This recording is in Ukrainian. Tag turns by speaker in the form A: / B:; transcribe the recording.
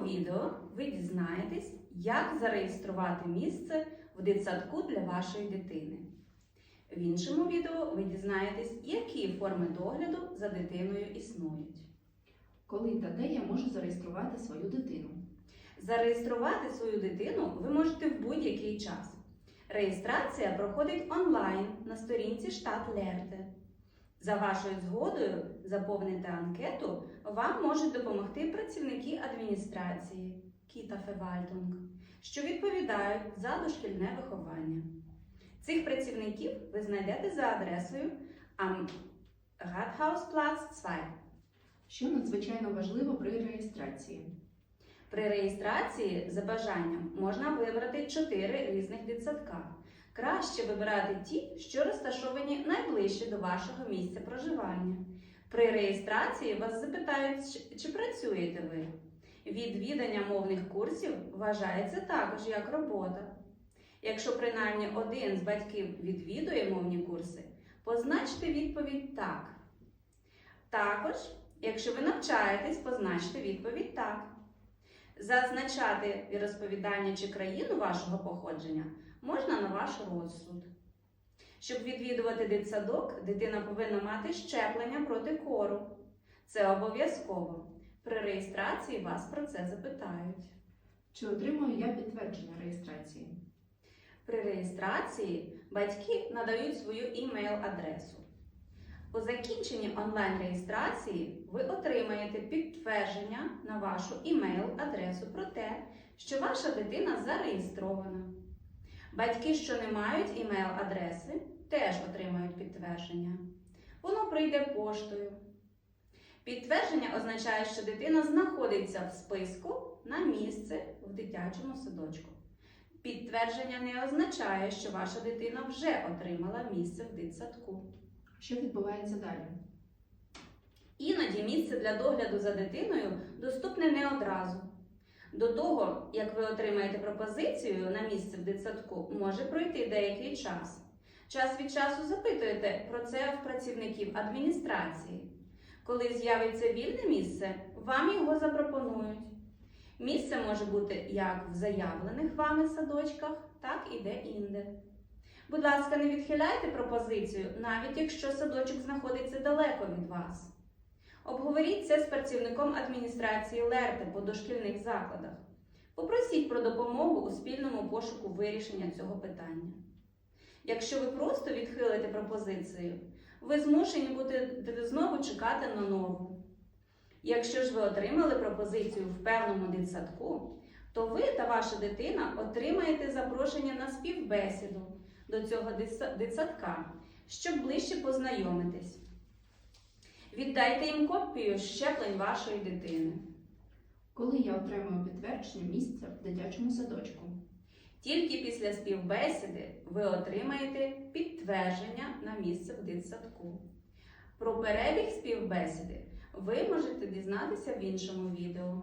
A: цьому відео ви дізнаєтесь, як зареєструвати місце в дитсадку для вашої дитини. В іншому відео ви дізнаєтесь, які форми догляду за дитиною існують.
B: Коли та де я можу зареєструвати свою дитину?
A: Зареєструвати свою дитину ви можете в будь-який час. Реєстрація проходить онлайн на сторінці штат Лерте. За вашою згодою заповнити анкету вам можуть допомогти працівники адміністрації Кіта Февальтунг, що відповідають за дошкільне виховання. Цих працівників ви знайдете за адресою Rathausplatz 2.
B: Що надзвичайно важливо при реєстрації?
A: При реєстрації за бажанням можна вибрати чотири різних дитсадка. Краще вибирати ті, що розташовані найближче до вашого місця проживання. При реєстрації вас запитають, чи- працюєте ви. Відвідання мовних курсів вважається також як робота. Якщо принаймні один з батьків відвідує мовні курси, позначте відповідь так. Також, якщо ви навчаєтесь, позначте відповідь так. Зазначати розповідання чи країну вашого походження можна на ваш розсуд. Щоб відвідувати дитсадок, дитина повинна мати щеплення проти кору. Це обов'язково. При реєстрації вас про це запитають.
B: Чи отримую я підтвердження реєстрації?
A: При реєстрації батьки надають свою імейл-адресу. По закінченні онлайн-реєстрації ви отримаєте підтвердження на вашу імейл-адресу про те, що ваша дитина зареєстрована. Батьки, що не мають імейл-адреси, теж отримають підтвердження. Воно прийде поштою. Підтвердження означає, що дитина знаходиться в списку на місце в дитячому садочку. Підтвердження не означає, що ваша дитина вже отримала місце в дитсадку.
B: Що відбувається далі?
A: Іноді місце для догляду за дитиною доступне не одразу. До того, як ви отримаєте пропозицію на місце в дитсадку, може пройти деякий час. Час від часу запитуєте про це в працівників адміністрації. Коли з'явиться вільне місце, вам його запропонують. Місце може бути як в заявлених вами садочках, так і де-інде. Будь ласка, не відхиляйте пропозицію, навіть якщо садочок знаходиться далеко від вас. Обговоріть це з працівником адміністрації Лерти по дошкільних закладах. Попросіть про допомогу у спільному пошуку вирішення цього питання. Якщо ви просто відхилите пропозицію, ви змушені будете знову чекати на нову. Якщо ж ви отримали пропозицію в певному дитсадку, то ви та ваша дитина отримаєте запрошення на співбесіду до цього дитсадка, щоб ближче познайомитись. Віддайте їм копію щеплень вашої дитини.
B: Коли я отримую підтвердження місця в дитячому садочку?
A: Тільки після співбесіди ви отримаєте підтвердження на місце в дитсадку. Про перебіг співбесіди ви можете дізнатися в іншому відео.